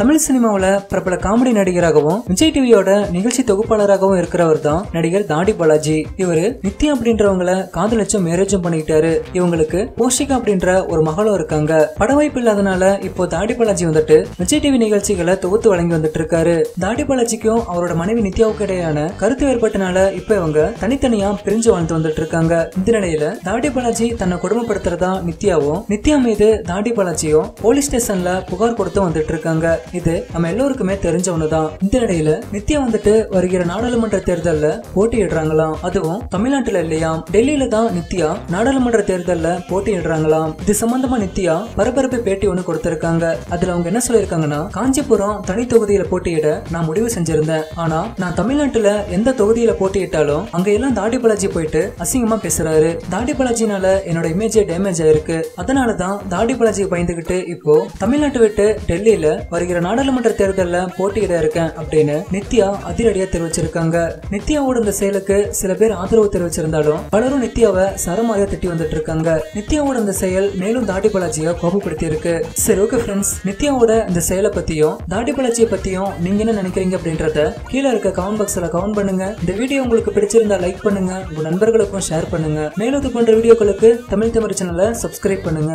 தமிழ் சினிமாவில் பிரபல காமெடி நடிகராகவும் விஜய் டிவியோட நிகழ்ச்சி தொகுப்பாளராகவும் இருக்கிறவர் தான் நடிகர் தாடி பாலாஜி. இவர் நித்யா அப்படின்றவங்கள காதலிச்சும் மேரேஜும் பண்ணிக்கிட்டாரு. இவங்களுக்கு போஷிகா அப்படின்ற ஒரு மகளும் இருக்காங்க. பட வாய்ப்பு இல்லாதனால இப்போ தாடி பாலாஜி வந்துட்டு விஜய் டிவி நிகழ்ச்சிகளை தொகுத்து வழங்கி வந்துட்டு இருக்காரு தாடி பாலாஜிக்கும் அவரோட மனைவி நித்யாவுக்கு இடையான கருத்து வேறுபட்டனால இப்ப இவங்க தனித்தனியா பிரிஞ்சு வாழ்ந்து வந்துட்டு இருக்காங்க இந்த நிலையில தாடி பாலாஜி தன்னை கொடுமைப்படுத்துறதா நித்யாவும் நித்யா மீது தாடி பாலாஜியும் போலீஸ் ஸ்டேஷன்ல புகார் கொடுத்து வந்துட்டு இருக்காங்க இது நம்ம எல்லோருக்குமே தெரிஞ்ச ஒண்ணுதான் இந்த நிலையில நித்யா வந்துட்டு வருகிற நாடாளுமன்ற தேர்தல்ல போட்டியிடுறாங்களாம். அதுவும் தமிழ்நாட்டுல இல்லையாம் டெல்லியில தான் நித்யா நாடாளுமன்ற தேர்தல்ல போட்டியிடுறாங்களாம். இது சம்பந்தமா நித்யா பரபரப்பு பேட்டி ஒண்ணு கொடுத்திருக்காங்க. அதுல அவங்க என்ன சொல்லியிருக்காங்கன்னா காஞ்சிபுரம் தனி தொகுதியில போட்டியிட நான் முடிவு செஞ்சிருந்தேன். ஆனா நான் தமிழ்நாட்டுல எந்த தொகுதியில போட்டியிட்டாலும் அங்க எல்லாம் தாடி பாலாஜி போயிட்டு அசிங்கமா பேசுறாரு. தாடி பாலாஜினால என்னோட இமேஜே டேமேஜ் ஆயிருக்கு. அதனாலதான் தாடி பாலாஜி பயந்துகிட்டு இப்போ தமிழ்நாட்டு விட்டு டெல்லியில வருகிற நாடாளுமன்ற தேர்தலில் போட்டியிட இருக்கேன் அப்படின்னு நித்யா அதிரடியா தெரிவிச்சிருக்காங்க. நித்யாவோட இந்த செயலுக்கு சில பேர் ஆதரவு தெரிவிச்சிருந்தாலும் பலரும் நித்யாவை சரமாரியா திட்டி வந்துட்டு இருக்காங்க நித்யாவோட இந்த செயல் மேலும் தாடி பாலாஜியை கோபப்படுத்தி இருக்கு சரி ஓகே ஃப்ரெண்ட்ஸ் நித்யாவோட இந்த செயலை பத்தியும் தாடி பாலாஜியை பத்தியும் நீங்க என்ன நினைக்கிறீங்க அப்படின்றத கீழே இருக்க கமெண்ட் பாக்ஸ்ல கமெண்ட் பண்ணுங்க. இந்த வீடியோ உங்களுக்கு பிடிச்சிருந்தா லைக் பண்ணுங்க. உங்க நண்பர்களுக்கும் ஷேர் பண்ணுங்க. மேலும் இது போன்ற வீடியோக்களுக்கு தமிழ் தமிழ் சேனலை சப்ஸ்கிரைப் பண்ணுங்க.